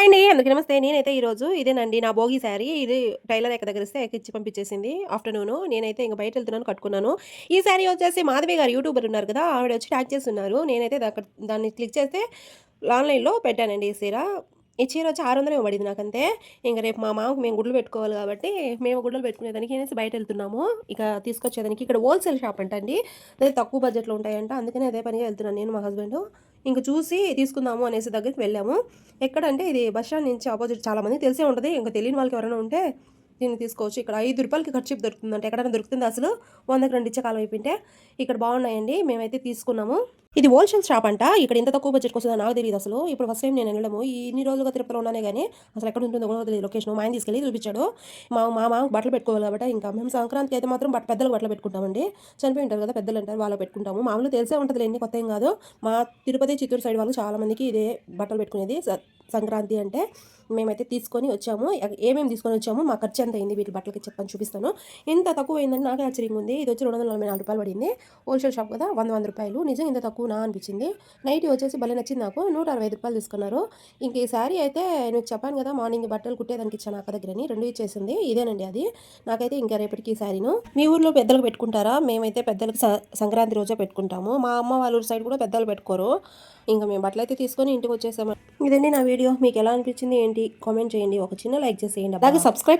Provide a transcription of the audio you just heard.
Hi అండి అందరికీ నమస్తే. నేనైతే ఈరోజు ఇదేనండి నా భోగి శారీ. ఇది టైలర్ ఎక్క దగ్గర ఇస్తే ఇచ్చి పంపించేసింది ఆఫ్టర్నూన్. నేనైతే ఇంకా బయట వెళ్తున్నాను కట్టుకున్నాను. ఈ శారీ వచ్చేసి మాధవి గారు యూట్యూబర్ ఉన్నారు కదా ఆవిడ వచ్చి ట్యాగ్ చేస్తున్నారు. నేనైతే దాన్ని క్లిక్ చేస్తే ఆన్లైన్లో పెట్టానండి ఈ చీర. ఈ చీర వచ్చి ఆరు వందలు పడింది నాకంతే. ఇంకా రేపు మా మామకు మేము గుడ్లు పెట్టుకోవాలి కాబట్టి మేము గుడ్లు పెట్టుకునేదానికి అనేసి బయట వెళ్తున్నాము. ఇక తీసుకొచ్చేదానికి ఇక్కడ హోల్సేల్ షాప్ అంట అండి అదే తక్కువ బడ్జెట్లో ఉంటాయంట అందుకనే అదే పనిగా వెళ్తున్నాను నేను మా హస్బెండ్. ఇంక చూసి తీసుకుందాము అనేసి దగ్గరికి వెళ్ళాము. ఎక్కడంటే ఇది బస్ స్టాండ్ నుంచి ఆపోజిట్ చాలామంది తెలిసే ఉంటుంది. ఇంకా తెలియని వాళ్ళకి ఎవరైనా ఉంటే దీన్ని తీసుకోవచ్చు. ఇక్కడ ఐదు రూపాయలకి ఖర్చు దొరుకుతుందంటే. ఎక్కడైనా దొరుకుతుంది అసలు? వందకి రెండు ఇచ్చే కాలం అయిపోయింటే. ఇక్కడ బాగున్నాయండి. మేమైతే తీసుకున్నాము. ఇది హోల్సేల్ షాప్ అంట. ఇక్కడ ఇంత తక్కువ బడ్జెట్కి వస్తుందో నాకు తెలియదు అసలు. ఇప్పుడు ఫస్ట్ టైం నేను వెళ్ళడము. ఈ ఇన్ని రోజులుగా తిరుపతిలో ఉన్నానే కానీ అసలు ఎక్కడ ఉంటుందో కూడా తెలియదు లొకేషన్ మా ఆయన తీసుకెళ్ళి చూపించాడు. మా మామ బట్టలు పెట్టుకోవాలి కాబట్టి ఇంకా మేము సంక్రాంతికి అయితే మాత్రం బట్ పెద్దలు బట్టలు పెట్టుకుంటామండి. చనిపోయి ఉంటారు కదా పెద్దలు అంటారు వాళ్ళు పెట్టుకుంటాము. మామూలు తెలిసే ఉంటుంది ఎన్ని కొత్త ఏం కాదు. మా తిరుపతి చిత్తూరు సైడ్ వాళ్ళు చాలా మందికి ఇదే బట్టలు పెట్టుకునేది. సంక్రాంతి అంటే మేమైతే తీసుకొని వచ్చాము. ఏమేమి తీసుకొని వచ్చాము మా ఖర్చు ఎంత అయింది. వీటి బట్టలకి చెప్పని చూపిస్తాను. ఇంత తక్కువ అయిందని నాకు ఆశ్చర్యంగా ఉంది. ఇది వచ్చి రెండు వందల నలభై నాలుగు రూపాయలు పడింది. హోల్సేల్ షాప్ కదా వంద వంద రూపాయలు. నిజం ఇంత తక్కువనా అనిపించింది. నైట్ వచ్చేసి భలే నచ్చింది నాకు. నూట అరవై ఐదు రూపాయలు తీసుకున్నారు. ఇంక ఈ శారీ అయితే నువ్వు చెప్పాను కదా మార్నింగ్ బట్టలు కుట్టేదానికి ఇచ్చాను అక్క దగ్గరని. రెండు ఇచ్చేసింది. ఇదేనండి అది. నాకైతే ఇంకా రేపటికి ఈ శారీను మీ ఊర్లో పెద్దలకు పెట్టుకుంటారా? మేమైతే పెద్దలకు సంక్రాంతి రోజే పెట్టుకుంటాము. మా అమ్మ వాళ్ళ ఊరి సైడ్ కూడా పెద్దలు పెట్టుకోరు. ఇంకా మేము బట్టలు అయితే తీసుకొని ఇంటికి వచ్చేసాము. ఇదండి నా వీడియో మీకు ఎలా అనిపించింది ఏంటి? కామెంట్ చేయండి. ఒక చిన్న లైక్ చేసేయండి అలాగే సబ్స్క్రైబ్